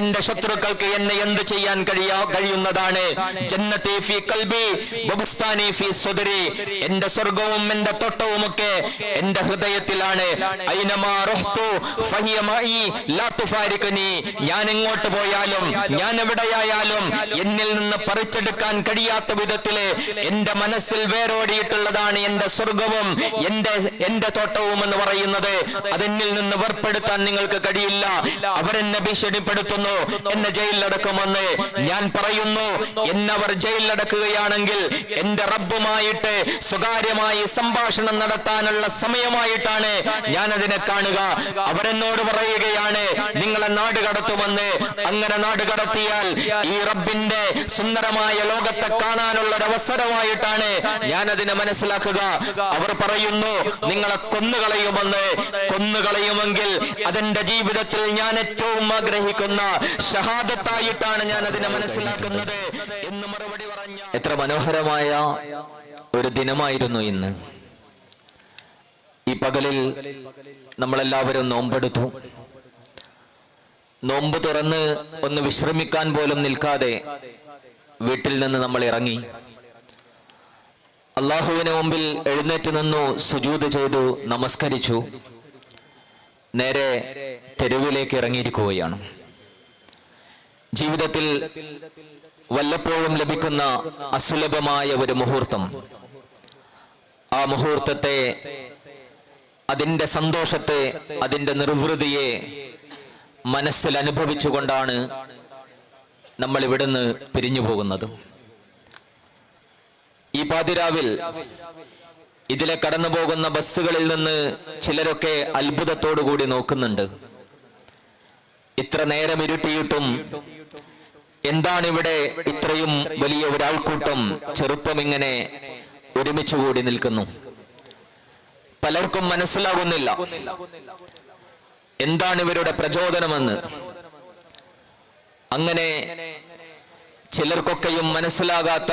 എന്റെ ശത്രുക്കൾക്ക് എന്നെ എന്ത് ചെയ്യാൻ കഴിയാ കഴിയുന്നതാണ്. ജന്നത്തി എന്റെ സ്വർഗവും എന്റെ തൊട്ടവുമൊക്കെ എന്റെ ഹൃദയത്തിലാണ്. ഞാൻ എങ്ങോട്ട് പോയാലും ഞാൻ എവിടെയായാലും എന്നിൽ നിന്ന് പറിച്ചെടുക്കാൻ കഴിയാത്ത വിധത്തിൽ എന്റെ മനസ്സിൽ വേരോടിയിട്ടുള്ളതാണ് എന്റെ സ്വർഗവും എന്റെ എന്റെ തോട്ടവും എന്ന് പറയുന്നത്. അതെന്നിൽ നിന്ന് വേർപ്പെടുത്താൻ നിങ്ങൾക്ക് കഴിയില്ല. അവരെന്നെ ഭീഷണിപ്പെടുത്തുന്നു. എന്നെ ജയിലിലടക്കുമെന്ന് ഞാൻ പറയുന്നു. എന്നവർ ജയിലിലടക്കുകയാണെങ്കിൽ എന്റെ റബ്ബുമായിട്ട് സ്വകാര്യമായി സംഭാഷണം നടത്താനുള്ള സമയമായിട്ടാണ് ഞാൻ അതിനെ കാണുക. അവരെന്നോട് പറയുകയാണ് നിങ്ങളെ നാട് കടത്തുമെന്ന്. അങ്ങനെ നാട് കടത്തിയാൽ ഈ റബ്ബിന്റെ സുന്ദരമായ ലോകത്തെ കാണാനുള്ള ഒരു അവസരമായിട്ടാണ് ഞാൻ അതിനെ മനസ്സിലാക്കുക. അവർ പറയുന്നു നിങ്ങളെ കൊന്നുകളയുമെന്ന്. കൊന്നുകളയുമെങ്കിൽ അതെന്റെ ജീവിതത്തിൽ ഞാൻ ഏറ്റവും ആഗ്രഹിക്കുന്ന ഷഹാദത്തായിട്ടാണ് ഞാൻ അതിനെ മനസ്സിലാക്കുന്നത്. എന്ന് മറുപടി പറഞ്ഞ എത്ര മനോഹരമായ ഒരു ദിനമായിരുന്നു ഇന്ന്. ഈ പകലിൽ നമ്മളെല്ലാവരും നോമ്പെടുത്തു. നോമ്പ് തുറന്ന് ഒന്ന് വിശ്രമിക്കാൻ പോലും നിൽക്കാതെ വീട്ടിൽ നിന്ന് നമ്മൾ ഇറങ്ങി. അള്ളാഹുവിന് മുമ്പിൽ എഴുന്നേറ്റ് നിന്നു സുജൂത് ചെയ്തു നമസ്കരിച്ചു. നേരെ തെരുവിലേക്ക് ഇറങ്ങിയിരിക്കുകയാണ്. ജീവിതത്തിൽ വല്ലപ്പോഴും ലഭിക്കുന്ന അസുലഭമായ ഒരു മുഹൂർത്തം. ആ മുഹൂർത്തത്തെ അതിന്റെ സന്തോഷത്തെ അതിന്റെ നിർവൃതിയെ മനസ്സിൽ അനുഭവിച്ചുകൊണ്ടാണ് നമ്മൾ ഇവിടുന്ന് പിരിഞ്ഞു പോകുന്നത്. ഈ പാതിരാവിൽ ഇതിലെ കടന്നു പോകുന്ന ബസ്സുകളിൽ നിന്ന് ചിലരൊക്കെ അത്ഭുതത്തോടു കൂടി നോക്കുന്നുണ്ട്. ഇത്ര നേരം ഇരുട്ടിയിട്ടും എന്താണ് ഇവിടെ ഇത്രയും വലിയ ഒരാൾക്കൂട്ടം ചെറുപ്പം ഇങ്ങനെ ഒരുമിച്ച് കൂടി നിൽക്കുന്നു? പലർക്കും മനസ്സിലാകുന്നില്ല. എന്താണ് ഇവരുടെ പ്രചോദനമെന്ന്? അങ്ങനെ ചിലർക്കൊക്കെയും മനസ്സിലാകാത്ത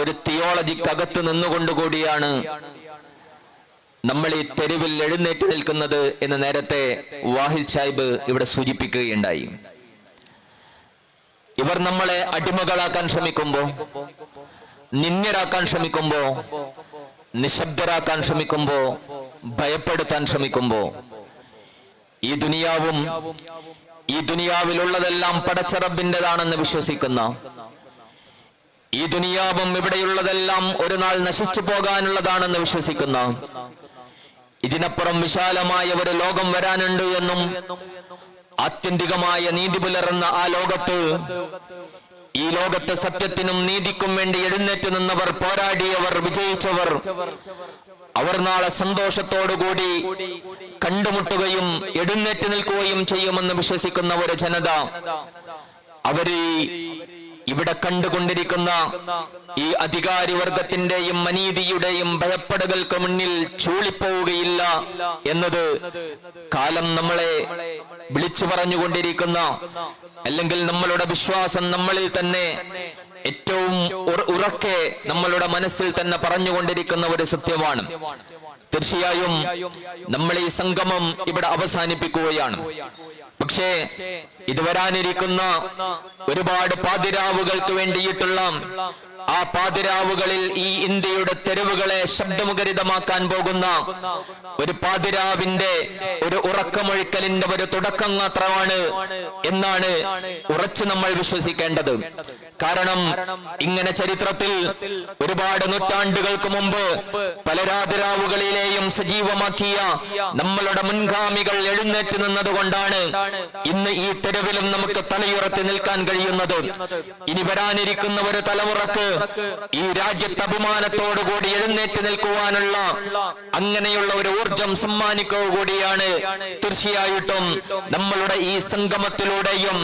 ഒരു തിയോളജിക്കകത്ത് നിന്നുകൊണ്ടുകൂടിയാണ് നമ്മൾ ഈ തെരുവിൽ എഴുന്നേറ്റ് നിൽക്കുന്നത് എന്ന് നേരത്തെ വാഹിദ് സാഹിബ് ഇവിടെ സൂചിപ്പിക്കുകയുണ്ടായി. ഇവർ നമ്മളെ അടിമകളാക്കാൻ ശ്രമിക്കുമ്പോ നിന്യരാക്കാൻ ശ്രമിക്കുമ്പോ നിശബ്ദരാക്കാൻ ശ്രമിക്കുമ്പോ ഭയപ്പെടുത്താൻ ശ്രമിക്കുമ്പോ ഈ ദുനിയാവും ഈ ദുനിയാവിലുള്ളതെല്ലാം പടച്ചറബിന്റെതാണെന്ന് വിശ്വസിക്കുന്ന ഈ ദുനിയാവും ഇവിടെയുള്ളതെല്ലാം ഒരു നാൾ നശിച്ചു പോകാനുള്ളതാണെന്ന് വിശ്വസിക്കുന്ന ഇതിനപ്പുറം വിശാലമായ ഒരു ലോകം വരാനുണ്ട് എന്നും ആത്യന്തികമായ നീതി പുലർന്ന ആ ലോകത്ത് ഈ ലോകത്തെ സത്യത്തിനും നീതിക്കും വേണ്ടി എഴുന്നേറ്റ് നിന്നവർ പോരാടിയവർ വിജയിച്ചവർ അവർ നാളെ സന്തോഷത്തോടുകൂടി കണ്ടുമുട്ടുകയും എഴുന്നേറ്റ് നിൽക്കുകയും ചെയ്യുമെന്ന് വിശ്വസിക്കുന്ന ഒരു ജനത അവർ ഇവിടെ കണ്ടുകൊണ്ടിരിക്കുന്ന ഈ അധികാരി വർഗത്തിന്റെയും അനീതിയുടെയും ഭയപ്പെടുകൾക്ക് മുന്നിൽ ചൂളിപ്പോവുകയില്ല എന്നത് കാലം നമ്മളെ വിളിച്ചു പറഞ്ഞുകൊണ്ടിരിക്കുന്ന അല്ലെങ്കിൽ നമ്മളുടെ വിശ്വാസം നമ്മളിൽ തന്നെ ഏറ്റവും ഉറ- ഉറക്കെ നമ്മളുടെ മനസ്സിൽ തന്നെ പറഞ്ഞുകൊണ്ടിരിക്കുന്ന ഒരു സത്യമാണ്. തീർച്ചയായും നമ്മൾ ഈ സംഗമം ഇവിടെ അവസാനിപ്പിക്കുകയാണ്. പക്ഷേ ഇത് വരാനിരിക്കുന്ന ഒരുപാട് പാതിരാവുകൾക്ക് വേണ്ടിയിട്ടുള്ള ആ പാതിരാവുകളിൽ ഈ ഇന്ത്യയുടെ തെരുവുകളെ ശബ്ദമുഖരിതമാക്കാൻ പോകുന്ന ഒരു പാതിരാവിന്റെ ഒരു ഉറക്കമൊഴിക്കലിന്റെ ഒരു തുടക്കം മാത്രമാണ് എന്നാണ് ഉറച്ചു നമ്മൾ വിശ്വസിക്കേണ്ടത്. കാരണം ഇങ്ങനെ ചരിത്രത്തിൽ ഒരുപാട് നൂറ്റാണ്ടുകൾക്ക് മുമ്പ് പല രാതിരാവുകളിലെയും സജീവമാക്കിയ നമ്മളുടെ മുൻഗാമികൾ എഴുന്നേറ്റ് നിന്നതുകൊണ്ടാണ് ഇന്ന് ഈ തെരുവിലും നമുക്ക് തലയുറത്തി നിൽക്കാൻ കഴിയുന്നത്. ഇനി വരാനിരിക്കുന്ന ഒരു തലമുറയ്ക്ക് ഈ രാജ്യത്തെ അഭിമാനത്തോടു കൂടി എഴുന്നേറ്റ് നിൽക്കുവാനുള്ള അങ്ങനെയുള്ള ഒരു ഊർജം സമ്മാനിക്കുക കൂടിയാണ്. തീർച്ചയായിട്ടും നമ്മളുടെ ഈ സംഗമത്തിലൂടെയും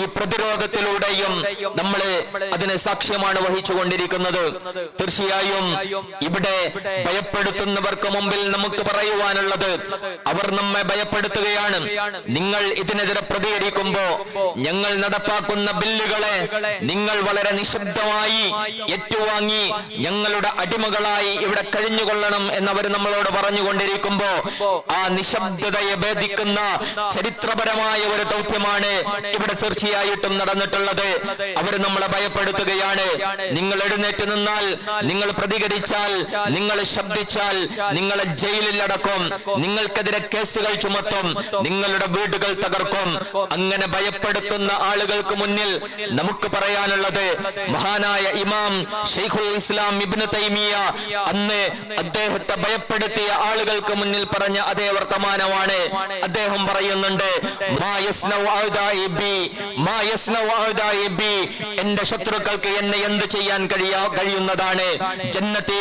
ഈ പ്രതിരോധത്തിലൂടെയും നമ്മൾ അതിന് സാക്ഷ്യമാണ് വഹിച്ചുകൊണ്ടിരിക്കുന്നത്. തീർച്ചയായും ഇവിടെ ഭയപ്പെടുത്തുന്നവർക്ക് മുമ്പിൽ നമുക്ക് പറയുവാനുള്ളത് അവർ നമ്മെ ഭയപ്പെടുത്തുകയാണ്. നിങ്ങൾ ഇതിനെതിരെ പ്രതികരിക്കുമ്പോ ഞങ്ങൾ നടപ്പാക്കുന്ന ബില്ലുകളെ നിങ്ങൾ വളരെ നിശബ്ദമായി ഏറ്റുവാങ്ങി ഞങ്ങളുടെ അടിമകളായി ഇവിടെ കഴിഞ്ഞുകൊള്ളണം എന്നവർ നമ്മളോട് പറഞ്ഞുകൊണ്ടിരിക്കുമ്പോ ആ നിശബ്ദതയെ ഭേദിക്കുന്ന ചരിത്രപരമായ ഒരു ദൗത്യമാണ് ഇവിടെ തീർച്ചയായിട്ടും നടന്നിട്ടുള്ളത്. അവർ നമ്മളെ ഭയപ്പെടുത്തുകയാണ്. നിങ്ങൾ എഴുന്നേറ്റ് നിന്നാൽ നിങ്ങൾ പ്രതികരിച്ചാൽ നിങ്ങൾ ശബ്ദിച്ചാൽ നിങ്ങളെ ജയിലിൽ അടക്കും. നിങ്ങൾക്കെതിരെ കേസുകൾ ചുമത്തും. നിങ്ങളുടെ വീടുകൾ തകർക്കും. അങ്ങനെ ഭയപ്പെടുത്തുന്ന ആളുകൾക്ക് മുന്നിൽ നമുക്ക് പറയാനുള്ളത് മഹാനായ ഇമാം ഷെയ്ഖുൽ ഇസ്ലാം ഇബ്നു തൈമിയ അന്ന് അദ്ദേഹത്തെ ഭയപ്പെടുത്തിയ ആളുകൾക്ക് മുന്നിൽ പറഞ്ഞ അതേ വർത്തമാനമാണ്. അദ്ദേഹം പറയുന്നുണ്ട് മാ യസ്നൗ ബി, മാ യസ്നൗ ബി. എന്റെ ശത്രുക്കൾക്ക് എന്നെ എന്ത് ചെയ്യാൻ കഴിയാ കഴിയുന്നതാണ്. ജന്നത്തി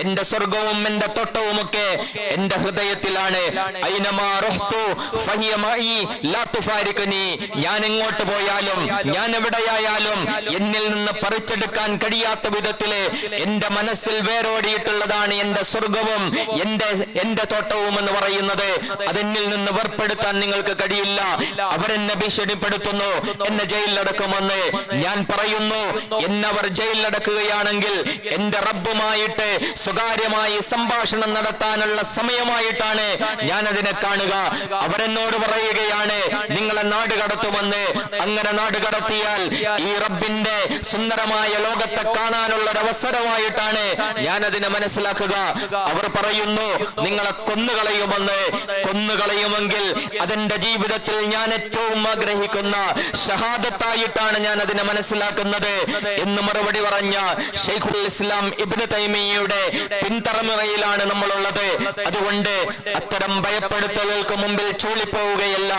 എന്റെ സ്വർഗവും എന്റെ തോട്ടവുമൊക്കെ എന്റെ ഹൃദയത്തിലാണ്. ഞാൻ എങ്ങോട്ട് പോയാലും ഞാൻ എവിടെയായാലും എന്നിൽ നിന്ന് പറിച്ചെടുക്കാൻ കഴിയാത്ത വിധത്തിൽ എന്റെ മനസ്സിൽ വേരോടിയിട്ടുള്ളതാണ് എന്റെ സ്വർഗവും എന്റെ എന്റെ തോട്ടവും എന്ന് പറയുന്നത്. അതെന്നിൽ നിന്ന് വേർപ്പെടുത്താൻ നിങ്ങൾക്ക് കഴിയില്ല. അവരെന്നെ ഭീഷണിപ്പെടുത്തുന്നു. എന്നെ ജയിലിലടക്കുമെന്ന് ഞാൻ പറയുന്നു. എന്നവർ ജയിലിലടക്കുകയാണെങ്കിൽ എന്റെ റബ്ബുമായിട്ട് സ്വകാര്യമായി സംഭാഷണം നടത്താനുള്ള സമയമായിട്ടാണ് ഞാൻ അതിനെ കാണുക. അവരെന്നോട് പറയുകയാണ് നിങ്ങളെ നാട് കടത്തുമെന്ന്. അങ്ങനെ നാട് കടത്തിയാൽ ഈ റബ്ബിന്റെ സുന്ദരമായ ലോകത്തെ കാണാനുള്ള ഒരു അവസരമായിട്ടാണ് ഞാൻ അതിനെ മനസ്സിലാക്കുക. അവർ പറയുന്നു നിങ്ങളെ കൊന്നുകളയുമെന്ന്. കൊന്നുകളയുമെങ്കിൽ അതെന്റെ ജീവിതത്തിൽ ഞാൻ ഏറ്റവും ആഗ്രഹിക്കുന്ന ഷഹാദത്തായിട്ടാണ് ഞാൻ അതിനെ മനസ്സിലാക്കുന്നത് എന്ന് മറുപടി പറഞ്ഞ ഷെയ്ഖുൽ ഇസ്ലാം ഇബ്നു തൈമിയയുടെ പിൻതലമുറയിലാണ് നമ്മളുള്ളത്. അതുകൊണ്ട് അത്തരം ഭയപ്പെടുത്തലുകൾക്ക് മുമ്പിൽ ചൂളിപ്പോവുകയല്ല.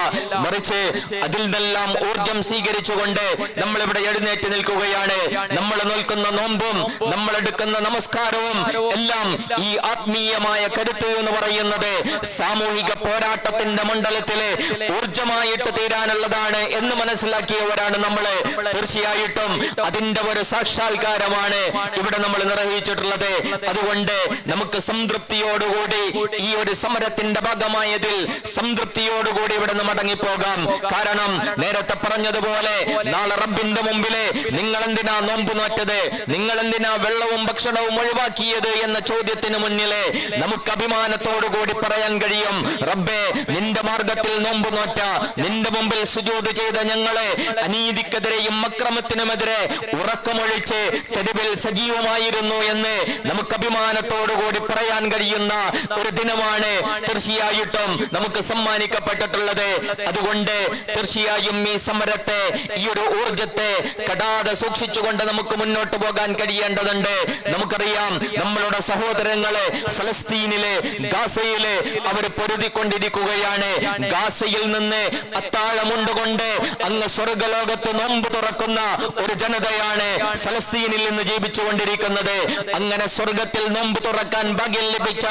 മറിച്ച് അതിൽ നിന്നെല്ലാം ഊർജം സ്വീകരിച്ചുകൊണ്ട് നമ്മൾ ഇവിടെ എഴുന്നേറ്റ് നിൽക്കുകയാണ്. നമ്മൾ നിൽക്കുന്ന നോമ്പും നമ്മൾ എടുക്കുന്ന നമസ്കാരവും എല്ലാം ഈ ആത്മീയമായ കരുത്ത് എന്ന് പറയുന്നത് സാമൂഹിക പോരാട്ടത്തിന്റെ മണ്ഡലത്തിലെ ഊർജമായിട്ട് തീരാനുള്ളതാണ് എന്ന് മനസ്സിലാക്കിയവരാണ് നമ്മൾ. തീർച്ചയായിട്ടും അതിന്റെ ഒരു സാക്ഷാത്കാരമാണ് ഇവിടെ നമ്മൾ നിർവഹിച്ചിട്ടുള്ളത്. അതുകൊണ്ട് നമുക്ക് സംതൃപ്തിയോടുകൂടി ഈ ഒരു സമരത്തിന്റെ ഭാഗമായതിൽ സംതൃപ്തിയോടുകൂടി ഇവിടെ നിന്ന് മടങ്ങിപ്പോകാം. കാരണം നേരത്തെ പറഞ്ഞതുപോലെ നാളെ റബ്ബിന്റെ മുമ്പിൽ നിങ്ങൾ എന്തിനാ നോമ്പ് നോറ്റത് നിങ്ങൾ എന്തിനാ വെള്ളവും ഭക്ഷണവും ഒഴിവാക്കിയത് എന്ന ചോദ്യത്തിന് മുന്നിലെ നമുക്ക് അഭിമാനത്തോടുകൂടി പറയാൻ കഴിയും. റബ്ബേ നിന്റെ മാർഗത്തിൽ നോമ്പ് നോറ്റ നിന്റെ മുമ്പിൽ സുജോത് ചെയ്ത ഞങ്ങളെ അനീതിക്കെതിരെയും അക്രമത്തിനുമെതിരെ ഉറക്കമൊഴിച്ച് തെരുവിൽ സജീവമായിരുന്നു എന്ന് നമുക്ക് അഭിമാനത്തോടുകൂടി പറയാൻ കഴിയുന്ന ഒരു ദിനമാണ് തീർച്ചയായിട്ടും നമുക്ക് സമ്മാനിക്കപ്പെട്ടിട്ടുള്ളത്. അതുകൊണ്ട് തീർച്ചയായും ഈ സമരത്തെ ഈ ഒരു ഊർജത്തെ കടാതെ സൂക്ഷിച്ചുകൊണ്ട് നമുക്ക് മുന്നോട്ട് പോകാൻ കഴിയേണ്ടതുണ്ട്. നമുക്കറിയാം നമ്മളുടെ സഹോദരങ്ങളെ ഫലസ്തീനിലെ ഗാസയിലെ അവർ പൊരുതിക്കൊണ്ടിരിക്കുകയാണ്. ഗാസയിൽ നിന്ന് അത്താഴമുണ്ടുകൊണ്ട് അങ്ങ് സ്വർഗലോകത്ത് നോമ്പ് തുറക്കുന്ന ഒരു ജനതയാണ് ഫലസ്തീനിൽ നിന്ന് ജീവിച്ചുകൊണ്ടിരിക്കുന്നത്. അങ്ങനെ സ്വർഗത്തിൽ നോമ്പ് തുറക്കാൻ ഭാഗ്യം ലഭിച്ച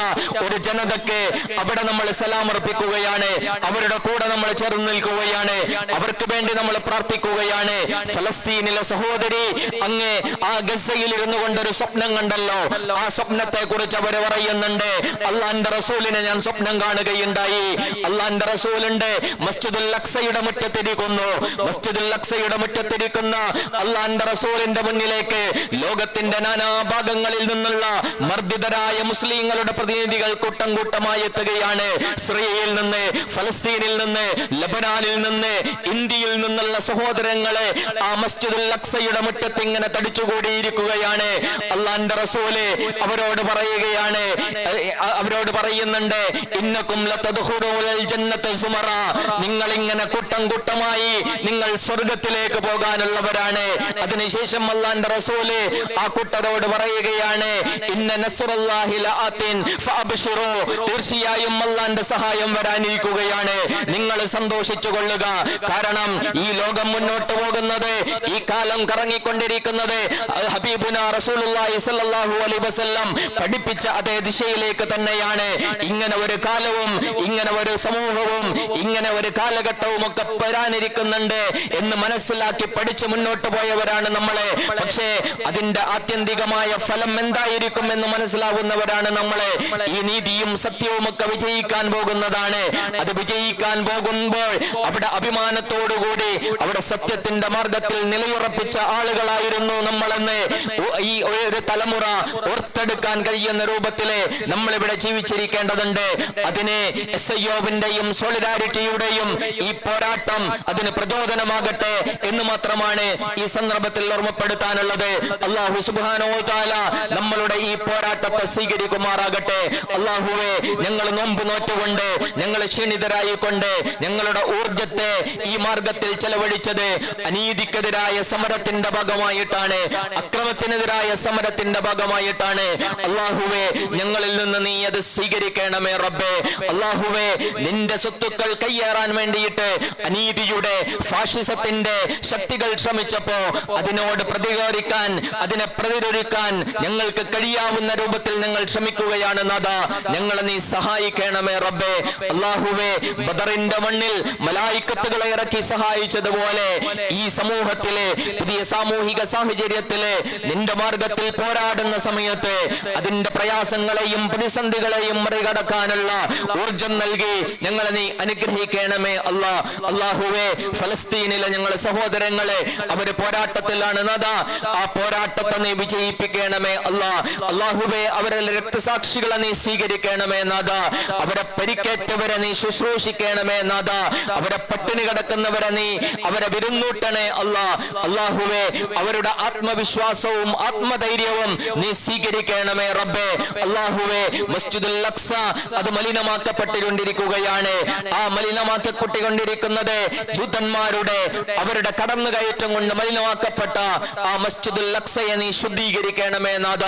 ഒരു ജനതയ്ക്ക് അവിടെ നമ്മൾ സലാം അർപ്പിക്കുകയാണ്. അവരുടെ കൂടെ നമ്മൾ ചേർന്ന് നിൽക്കുകയാണ്. അവർക്ക് വേണ്ടി നമ്മൾ പ്രാർത്ഥിക്കുകയാണ്. ഫലസ്തീനിലെ സഹോദരി അങ്ങ് ആ ഗസയിൽ ഇരുന്നു കൊണ്ടൊരു സ്വപ്നം കണ്ടല്ലോ. ആ സ്വപ്നത്തെ കുറിച്ച് അവർ പറയുന്നുണ്ട്. അള്ളാന്റെ റസൂലിനെ ഞാൻ സ്വപ്നം കാണുകയുണ്ടായി. അള്ളാന്റെ റസൂലുണ്ട്. മസ്ജിദുൽ അക്സയുടെ മുറ്റത്തിരിക്കുന്നു. മസ്ജിദുൽ അക്സയുടെ മുറ്റത്തിരിക്കുന്ന അള്ളാന്റെ റസൂലിന്റെ മുന്നിലേക്ക് ലോകത്തിന്റെ നാനാഭാഗങ്ങളിൽ നിന്നുള്ള മർദ്ദിതരായ മുസ്ലിങ്ങളുടെ പ്രതിനിധികൾ കൂട്ടം കൂട്ടമായി എത്തുകയാണ്. സിറിയയിൽ നിന്ന് ഫലസ്തീനിൽ നിന്ന് ലബനാനിൽ നിന്ന് ഇന്ത്യയിൽ നിന്നുള്ള സഹോദരങ്ങളെ ആ മസ്ജിദുൽ അക്സയുടെ മുറ്റത്ത് ഇങ്ങനെ തടിച്ചുകൂടിയിരിക്കുകയാണ്. അള്ളാന്റെ റസൂൽ അവരോട് പറയുകയാണ് അവരോട് പറയുന്നുണ്ട് ഇന്നക്കും നിങ്ങൾ ഇങ്ങനെ കൂട്ടം കൂട്ടമായി നിങ്ങൾ സ്വർഗത്തിലേക്ക് പോകാനുള്ളവരാണ്. അതിനുശേഷം അള്ളാന്റെ റസൂൽ ആ കൂട്ടരോട് പറയുകയാണ് തീർച്ചയായും അള്ളാന്റെ സഹായം വരാനിരിക്കുകയാണ്. നിങ്ങൾ സന്തോഷിച്ചു കൊള്ളുക കാരണം ഈ ലോകം മുന്നോട്ട് പോകുന്നത് ഈ കാലം കറങ്ങിക്കൊണ്ടിരിക്കുന്നത് ഹബീബുന റസൂലുള്ളാഹി സ്വല്ലല്ലാഹു അലൈഹി വസല്ലം പഠിപ്പിച്ച അതേ ദിശയിലേക്ക് തന്നെയാണ്. ഇങ്ങനെ ഒരു കാലവും ഇങ്ങനെ ഒരു സമൂഹവും ഇങ്ങനെ ഒരു കാലഘട്ടവും ഒക്കെ വരാനിരിക്കുന്നുണ്ട് എന്ന് മനസ്സിലാക്കി പഠിച്ചു മുന്നോട്ട് പോയവരാണ് നമ്മളെ. പക്ഷേ അതിന്റെ ആത്യന്തികമായ ഫലം എന്തായിരിക്കും എന്ന് മനസ്സിലാവുന്നവരാണ് നമ്മളെ. ഈ നീതിയും സത്യവും ഒക്കെ വിജയിക്കാൻ പോകുന്നതാണ്. അത് വിജയിക്കാൻ പോകുമ്പോൾ അവിടെ അഭിമാനത്തോടുകൂടി അവിടെ സത്യത്തിന്റെ മാർഗത്തിൽ നിലയുറപ്പിച്ച ആളുകളായിരുന്നു നമ്മളെന്ന്. ഈ ഒരു തലമുറ ഓർത്തെടുക്കാൻ കഴിയുന്ന രൂപത്തിൽ നമ്മളിവിടെ ജീവിച്ചിരിക്കേണ്ടതുണ്ട്. അതിന് എസ് ഐഒവിന്റെയും സോളിഡാരിറ്റിയുടെയും ഈ പോരാട്ടം അതിന് പ്രചോദനമാകട്ടെ എന്ന് മാത്രമാണ് ഈ സന്ദർഭത്തിൽ ഓർമ്മപ്പെടുത്താനുള്ളത്. അള്ളാഹു സുബാനോ താല നമ്മളുടെ ഈ പോരാട്ടത്തെ സ്വീകരിക്കുമാറാകട്ടെ. അള്ളാഹുവെ ഞങ്ങൾ നോമ്പ് നോറ്റുകൊണ്ട് ഞങ്ങൾ ക്ഷീണിതരായിക്കൊണ്ട് ഞങ്ങളുടെ ഊർജത്തെ ഈ മാർഗത്തിൽ ചെലവഴിച്ചത് അനീതിക്കെതിരായ സമരത്തിന്റെ ഭാഗമായിട്ടാണ് അക്രമത്തിനെതിരായ സമരത്തിന്റെ ഭാഗമായിട്ടാണ്. അള്ളാഹുവെ ഞങ്ങളിൽ നിന്ന് നീ അത് സ്വീകരിക്കണമേ റബ്ബേ. അള്ളാഹുവേ നിന്റെ സ്വത്തുക്കൾ കയ്യേറാൻ വേണ്ടിയിട്ട് അനീതിയുടെ ഫാഷിസത്തിന്റെ ശക്തികൾ ശ്രമിച്ചപ്പോ അതിനോട് പ്രതികരിക്കാൻ അതിനെ പ്രതിരോധിക്കാൻ ഞങ്ങൾക്ക് കഴിയാവുന്ന രൂപത്തിൽ ഞങ്ങൾ ശ്രമിക്കുകയാണ് നാഥ. ഞങ്ങളെ നീ സഹായിക്കണമേ റബ്ബേ. അള്ളാഹുവെ ബദറിന്റെ മണ്ണിൽ മലായിക്കത്തുകളെ ഇറക്കി സഹായിച്ചതുപോലെ ഈ സമൂഹത്തിലെ പുതിയ സാമൂഹിക സാഹചര്യത്തിലെ നിന്റെ മാർഗത്തിൽ പോരാടുന്ന സമയത്ത് അതിന്റെ പ്രയാസങ്ങളെയും പ്രതിസന്ധികളെയും മറികടക്കാനുള്ള ഊർജം നൽകി ഞങ്ങളെ നീ അനുഗ്രഹിക്കണമേ അല്ലാ. അള്ളാഹുവെ ഫലസ്തീനിലെ ഞങ്ങളെ സഹോദരങ്ങളെ അവർ പോരാട്ടത്തിലാണ് നദ ആ പോരാട്ടത്തെ നീ വിജയിപ്പിക്കണമേ അല്ലാ. അള്ളാഹുവെ അവരെ രക്തസാക്ഷികളെ നീ സ്വീകരിക്കണമേ നാഥ. അവരെ പരിക്കേറ്റവരെ നീ ശുശ്രൂഷിക്കണമേ നാഥ. അവരെ പട്ടിണി കിടക്കുന്നവരെ നീ അവരെ വിരുന്നൂട്ടണേ അല്ലാ. അള്ളാഹുവെ അവരുടെ ആത്മവിശ്വാസവും ആത്മധൈര്യവും നീ സ്വീകരിക്കണമേ റബ്ബേ. അള്ളാഹുവെ മസ്ജിദുൽ അക്സ അത് മലിനമാക്കപ്പെട്ടുകൊണ്ടിരിക്കുകയാണ്. ആ മലിനമാക്കപ്പെട്ടുകൊണ്ടിരിക്കുന്നത് ജൂതന്മാരുടെ അവരുടെ കടന്നുകയറ്റം കൊണ്ട് മലിനമാക്കപ്പെട്ട ആ മസ്ജിദുൽ അക്സയെ നീ ശുദ്ധീകരിക്കണമേ നാഥ.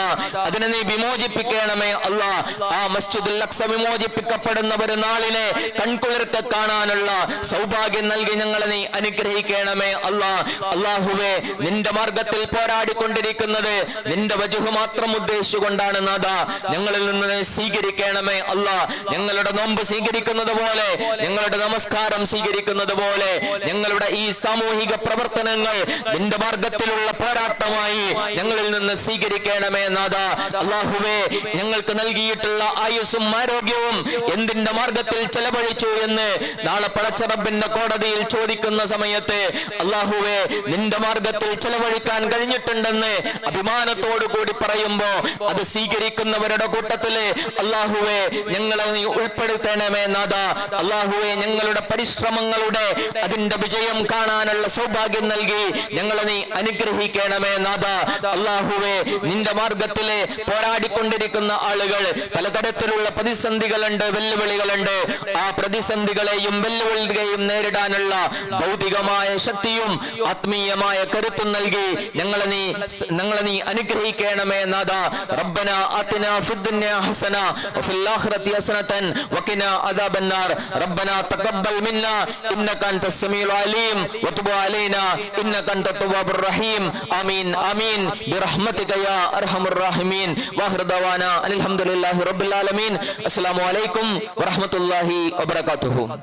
അതിനെ നീ വിമോചിപ്പിക്കണമേ അല്ലാഹ് ആ മസ്ജിദുൽ അക്സ വിമോചിപ്പിക്കപ്പെടുന്ന ഒരു നാളിനെ കൺകുളിർക്ക കാണാനുള്ള സൗഭാഗ്യം നൽകി ഞങ്ങളെ നീ അനുഗ്രഹിക്കണമേ അല്ലാഹ് അള്ളാഹുവെ നിന്റെ മാർഗത്തിൽ പോരാടിക്കൊണ്ടിരിക്കുന്നത് നിന്റെ വജുഹ് മാത്രം ഉദ്ദേശിച്ചുകൊണ്ടാണ് നാഥ. ഞങ്ങളിൽ നിന്ന് സ്വീകരിക്കണമേ അല്ല. ഞങ്ങളുടെ നോമ്പ് സ്വീകരിക്കുന്നത് പോലെ ഞങ്ങളുടെ നമസ്കാരം സ്വീകരിക്കുന്നത് പോലെ ഞങ്ങളുടെ ഈ സാമൂഹിക പ്രവർത്തനങ്ങൾ നിന്റെ മാർഗത്തിലുള്ള പോരാട്ടമായി ഞങ്ങളിൽ നിന്ന് സ്വീകരിക്കണമേ നാഥ. അള്ളാഹുവേ ഞങ്ങൾക്ക് നൽകിയിട്ടുള്ള ആയുസ്സും ആരോഗ്യവും എന്തിന്റെ മാർഗത്തിൽ ചെലവഴിച്ചു എന്ന് നാളെ പടച്ചറബിന്റെ കോടതിയിൽ ചോദിക്കുന്ന സമയത്ത് അള്ളാഹുവേ നിന്റെ മാർഗത്തിൽ ചെലവഴിക്കാൻ കഴിഞ്ഞിട്ടുണ്ടെന്ന് അഭിമാനത്തോടു കൂടി പറയുമ്പോ അത് സ്വീകരിക്കുന്നവരുടെ കൂട്ടത്തിൽ അള്ളാഹുവേ ഞങ്ങളെ നീ ഉൾപ്പെടുത്തണമേ നാഥ. അള്ളാഹുവെ ഞങ്ങളുടെ പരിശ്രമങ്ങളുടെ അതിന്റെ വിജയം കാണാനുള്ള സൗഭാഗ്യം നൽകി ഞങ്ങളെ നീ അനുഗ്രഹിക്കണമേ നാഥ. അള്ളാഹുവെ നിന്റെ മാർഗത്തിലെ പോരാടിക്കൊണ്ടിരിക്കുന്ന ആളുകൾ പലതരത്തിലുള്ള പ്രതിസന്ധികളുണ്ട് വെല്ലുവിളികളുണ്ട്. ആ പ്രതിസന്ധികളെയും വെല്ലുവിളികളെയും നേരിടാനുള്ള ഭൗതികമായ ശക്തിയും ആത്മീയമായ കരുത്തും നൽകി ഞങ്ങളെ നീ ഞങ്ങളെ നീ അനുഗ്രഹിക്കണമേ നാഥ. റബ്ബന ആതിന ഫിദ്ദുന്യ حسنة وفي الآخرة حسنة وقنا عذاب النار. ربنا تقبل منا إنك أنت السميع العليم. وتب علينا إنك أنت التواب الرحيم. آمين آمين. برحمتك يا أرحم الراحمين. وآخر دعوانا أن الحمد لله رب العالمين. السلام عليكم ورحمة الله وبركاته.